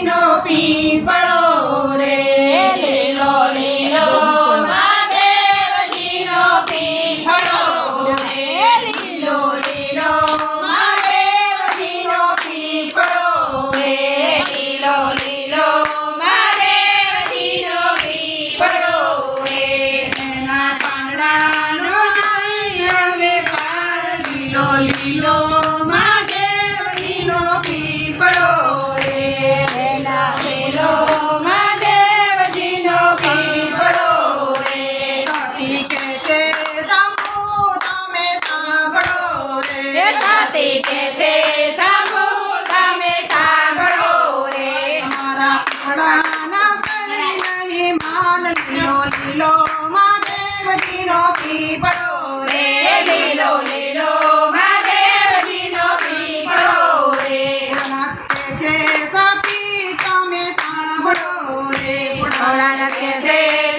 મહાદેવજીનો પીપળો રે, લીલો લીલો લીલો લીલો મહાદેવજીનો પીપળો રે, લીલો લીલો મહાદેવજીનો પીપળો રે. પાર, લીલો લીલો લીલો મહાદેવજીનો પીપળો રે. લીલો લીલો મહાદેવજીનો પીપળો રે. નાથે છે સતી તમે સાંભળો રે. કે છે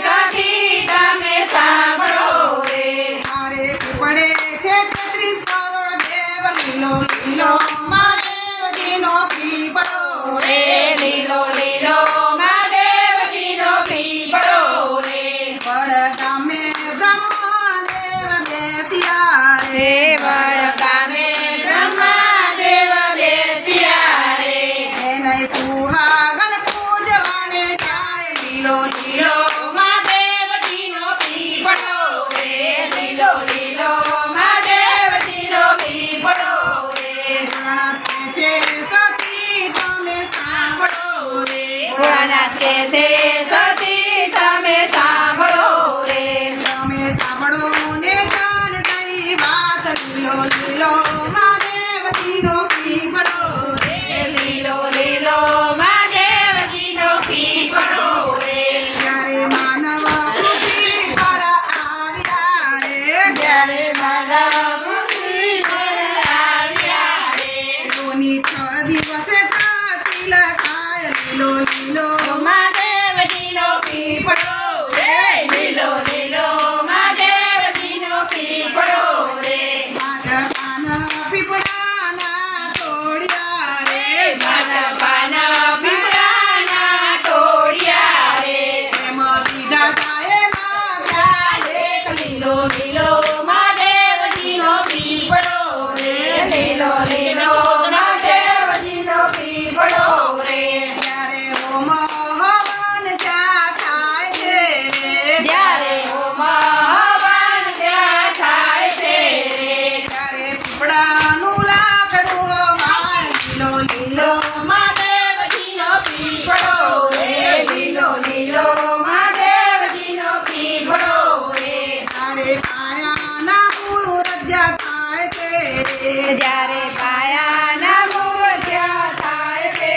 ત્યારે કાયાના પૂરજ્યા થાય છે. જ્યારે પાયાના મૂર્છા થાય છે.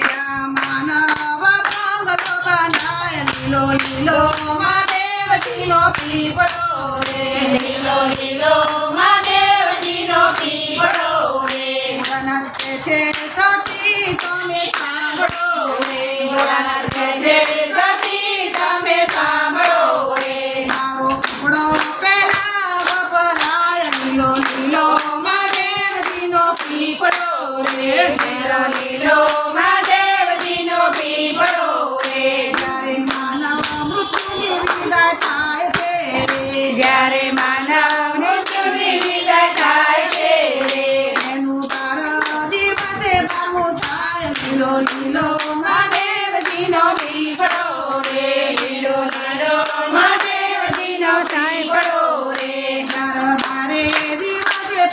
ત્યાં માનવ બંગલો બનાય લીલો લીલો મહાદેવજીનો પીપળો રે. લીલો લીલો મહાદેવજીનો પીપળો રે. છે સતી તમે સાંભળો રે. ભોળાનાથ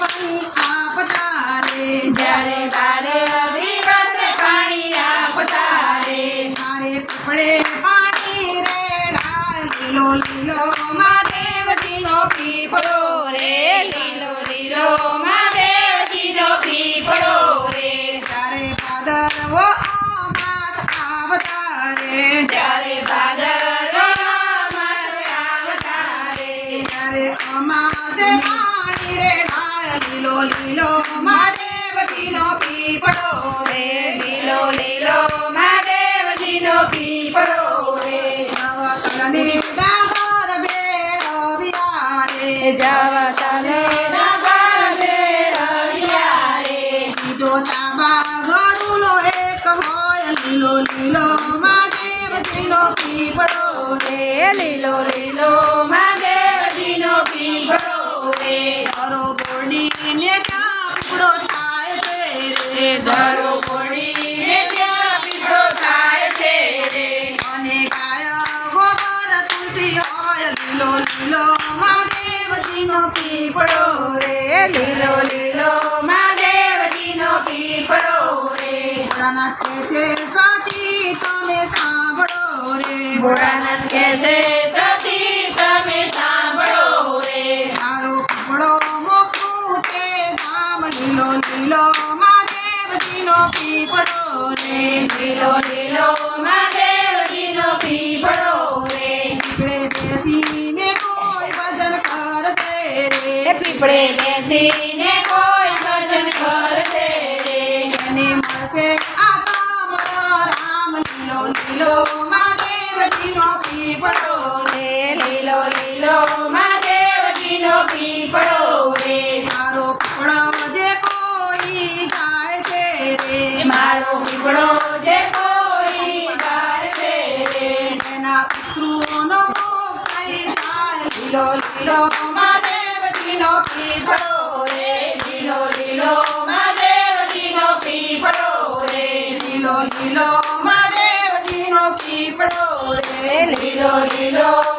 પાણી આપતા રે જ્યારે બારે દિવસે પાણી આપતા રે મારે કપડે પાણી રેડાય લીલો લીલો દીપડો રે નવતને ડાગર બેડો વિયારે જવતને ડાગર બેડો વિયારે બીજો તાંબા ઘડુલો એક હોય લીલો લીલો મહાદેવજીનો દીપડો રે લીલો લીલો પીપળો રે લીલો લીલો મહાદેવજીનો પીપળો રે. ભોળાનાથ કે છે સતી તમે સાંભળો રે. ભોળાનાથ કે છે સતી તમે સાંભળો રે. મારો પીપળો મોખું છે ધામ લીલો લીલો મહાદેવજીનો પીપળો રે. લીલો લીલો મહાદેવજીનો પીપળો રે. પીપળે બેસીને કોઈ ભજન કરશે રે એ પીપળે બેસીને કોઈ ભજન કરશે રે. એને મળશે આત્મ રામ લીલો લીલો મહાદેવજીનો પીપળો રે. લીલો લીલો મહાદેવજીનો પીપળો રે. મારો પીપળો જે કોઈ જાય છે રે. મારો પીપળો જે કોઈ ગાય છે રે. એના પિતૃઓનો મોક્ષ થઈ જાય. લીલો લીલો પીપળો રે લીલો લીલો મહાદેવજીનો પીપળો રે. લીલો લીલો મહાદેવજીનો પીપળો રે. લીલો લીલો